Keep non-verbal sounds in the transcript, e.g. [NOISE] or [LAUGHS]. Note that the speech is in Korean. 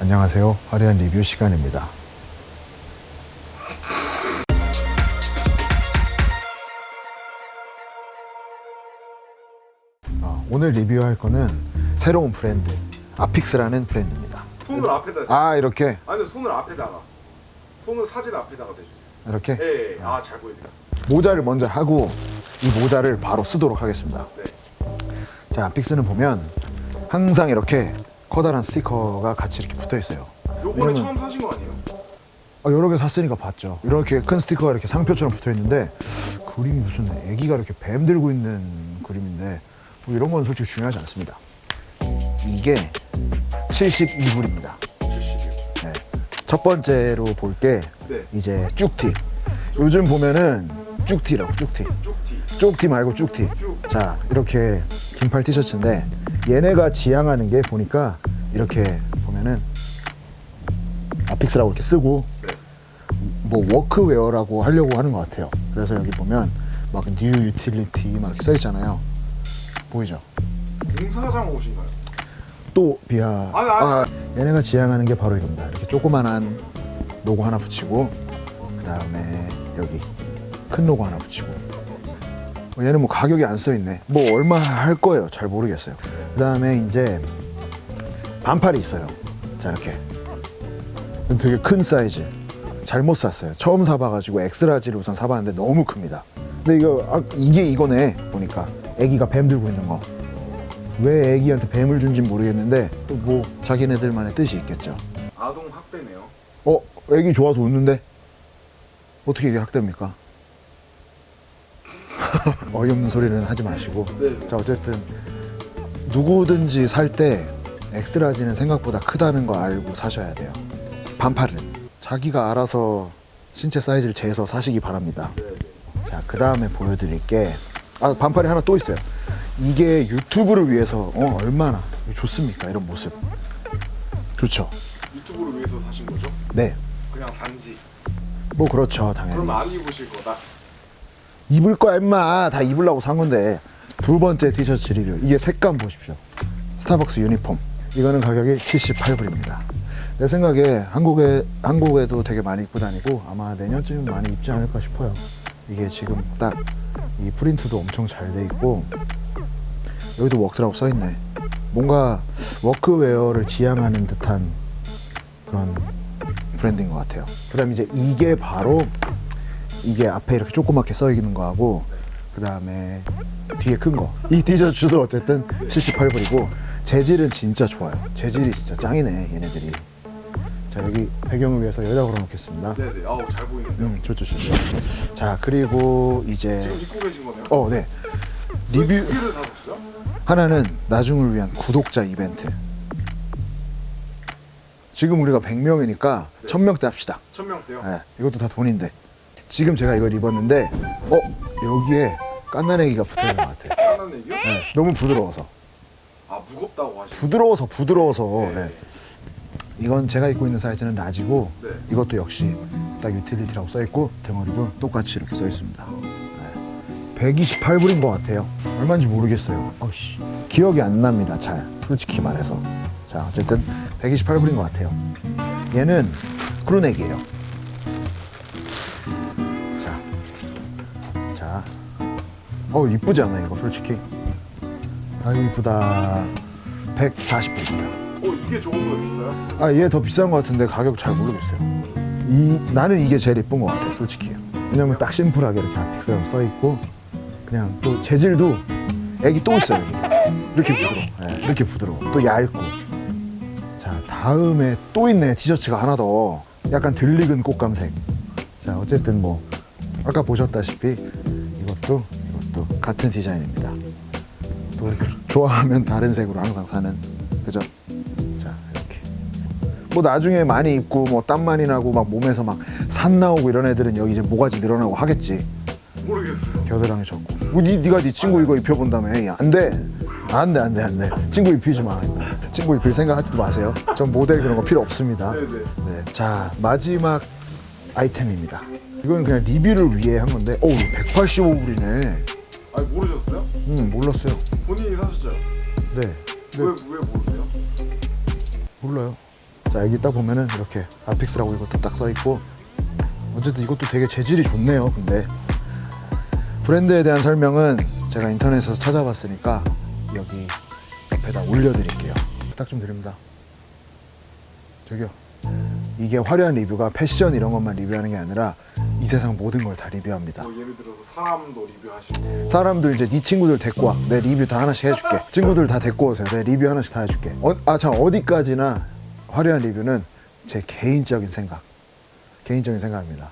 안녕하세요. 화려한 리뷰 시간입니다. 어, 오늘 리뷰할 거는 새로운 브랜드 아픽스라는 브랜드입니다. 손을 앞에다 아 이렇게 아니요 손을 앞에다가 손을 사진 앞에다가 대주세요 이렇게 예, 예. 아잘 보이네요 모자를 먼저 하고 이 모자를 바로 쓰도록 하겠습니다. 네자 아픽스는 보면 항상 이렇게 커다란 스티커가 같이 이렇게 붙어 있어요. 왜냐면- 처음 사신 거 아니에요? 아, 여러 개 샀으니까 봤죠. 이렇게 큰 스티커가 이렇게 상표처럼 붙어 있는데 그림이 무슨 애기가 이렇게 뱀 들고 있는 그림인데 뭐 이런 건 솔직히 중요하지 않습니다. 이게 72불입니다. 70이요 네. 첫 번째로 볼 게 네. 이제 쭉티. 요즘 보면은 쭉티라고 쭉티. 쭉티 쭉티 말고 쭉티. 쭉. 자 이렇게 긴팔 티셔츠인데 얘네가 지향하는 게 보니까 이렇게 보면은 아픽스라고 이렇게 쓰고 네. 뭐 워크웨어라고 하려고 하는 것 같아요. 그래서 여기 보면 막 뉴 유틸리티 막 이렇게 써 있잖아요. 보이죠? 공사장 옷인가요? 또 비하. 아니, 아니. 아, 얘네가 지향하는 게 바로 이겁니다. 이렇게 조그만한 로고 하나 붙이고 그 다음에 여기 큰 로고 하나 붙이고. 어, 얘는 뭐 가격이 안 써 있네. 뭐 얼마 할 거예요. 잘 모르겠어요. 그 다음에 이제 반팔이 있어요. 자 이렇게 되게 큰 사이즈. 잘못 샀어요. 처음 사봐가지고 엑스라지를 우선 사봤는데 너무 큽니다. 근데 이거 아, 이게 이거네 보니까 애기가 뱀 들고 있는 거. 왜 애기한테 뱀을 준진 모르겠는데 또 뭐 자기네들만의 뜻이 있겠죠. 아동 학대네요 어, 애기 좋아서 웃는데 어떻게 이게 학대입니까? [LAUGHS] 어이없는 소리는 하지 마시고. 네. 자 어쨌든 누구든지 살 때 엑스라지는 생각보다 크다는 거 알고 사셔야 돼요. 반팔은 자기가 알아서 신체 사이즈를 재서 사시기 바랍니다. 자, 그 다음에 보여드릴 게, 아, 반팔이 하나 또 있어요. 이게 유튜브를 위해서, 어, 얼마나 좋습니까? 이런 모습. 좋죠? 유튜브를 위해서 사신 거죠? 네. 그냥 단지 뭐, 그렇죠, 당연히. 그럼 안 입으실 거다 입을 거야, 임마. 다 입으려고 산 건데. 두 번째 티셔츠 리뷰. 이게 색감 보십시오. 스타벅스 유니폼. 이거는 가격이 78불입니다. 내 생각에 한국에, 한국에도 되게 많이 입고 다니고 아마 내년쯤 많이 입지 않을까 싶어요. 이게 지금 딱 이 프린트도 엄청 잘 돼 있고 여기도 웍스라고 써 있네. 뭔가 워크웨어를 지향하는 듯한 그런 브랜드인 것 같아요. 그 다음 이제 이게 바로 이게 앞에 이렇게 조그맣게 써 있는 거하고 그 다음에 뒤에 큰 거. 이 티셔츠도 어쨌든 78불이고 재질은 진짜 좋아요. 재질이 진짜 짱이네 얘네들이. 자 여기 배경을 위해서 여자 걸어놓겠습니다. 네네 아우 잘 보이는데요 음 좋죠 좋죠. 자 그리고 이제 지금 입고 계신 거네요? 어 네. 두 리뷰 개를 다 줬어요? 하나는 나중을 위한 구독자 이벤트. 지금 우리가 100명이니까 1000명 대 합시다. 천명대요? 예, 이것도 다 돈인데. 지금 제가 이걸 입었는데, 어, 여기에 깐난애기가 붙어 있는 것 같아요. 하나는 얘기요? 예, 너무 부드러워서. 아 무겁다고 하시죠? 부드러워서, 부드러워서. 네. 예. 이건 제가 입고 있는 사이즈는 라지고, 네. 이것도 역시 딱 유틸리티라고 써 있고, 등어리도 똑같이 이렇게 써 있습니다. 예. 128불인 것 같아요. 얼마인지 모르겠어요. 어씨. 기억이 안 납니다, 잘. 솔직히 말해서. 자, 어쨌든 128불인 것 같아요. 얘는 크루넥이에요. 자, 자, 어 이쁘지 않아 이거 솔직히. 아 이쁘다. 140불입니다. 어 이게 조금 더 비싸요? 아 얘 더 비싼 것 같은데 가격 잘 모르겠어요. 이 나는 이게 제일 이쁜 것 같아 솔직히. 왜냐면 딱 심플하게 이렇게 아픽스라고 써 있고 그냥 또 재질도 애기 또 있어요 여기. 이렇게 부드러워. 예, 이렇게 부드러워. 또 얇고. 자 다음에 또 있네 티셔츠가 하나 더. 약간 들릭은 꽃감색. 자 어쨌든 뭐 아까 보셨다시피 이것도 이것도 같은 디자인입니다. 또 이렇게 좋아하면 다른 색으로 항상 사는. 그죠? 자 이렇게. 뭐 나중에 많이 입고 뭐 땀 많이 나고 막 몸에서 막 산 나오고 이런 애들은 여기 이제 모가지 늘어나고 하겠지. 모르겠어요. 겨드랑이 젖고. 뭐 니, 니가 네 친구 이거 입혀본다며 야, 안돼. 안돼 안돼 안돼. 친구 입히지 마. 친구 입힐 생각하지도 마세요. 전 모델 그런 거 필요 없습니다. 네네. 네. 자 마지막 아이템입니다. 이건 그냥 리뷰를 위해 한 건데 오 185불이네. 아니 모르셨어요? 음 몰랐어요 본인이 사셨죠? 네, 네 왜, 왜 모르세요? 몰라요 자 여기 딱 보면은 이렇게 아픽스라고 이것도 딱 써 있고 어쨌든 이것도 되게 재질이 좋네요. 근데 브랜드에 대한 설명은 제가 인터넷에서 찾아봤으니까 여기 옆에다 올려드릴게요. 부탁 좀 드립니다. 저기요. 이게 화려한 리뷰가 패션 이런 것만 리뷰하는 게 아니라 이 세상 모든 걸 다 리뷰합니다. 뭐 예를 들어서 사람도 리뷰하시고 사람도 이제 네 친구들 데리고 와. 내 리뷰 다 하나씩 해줄게. [LAUGHS] 친구들 다 데리고 오세요. 내 리뷰 하나씩 다 해줄게. 어, 아, 참 어디까지나 화려한 리뷰는 제 개인적인 생각, 개인적인 생각입니다.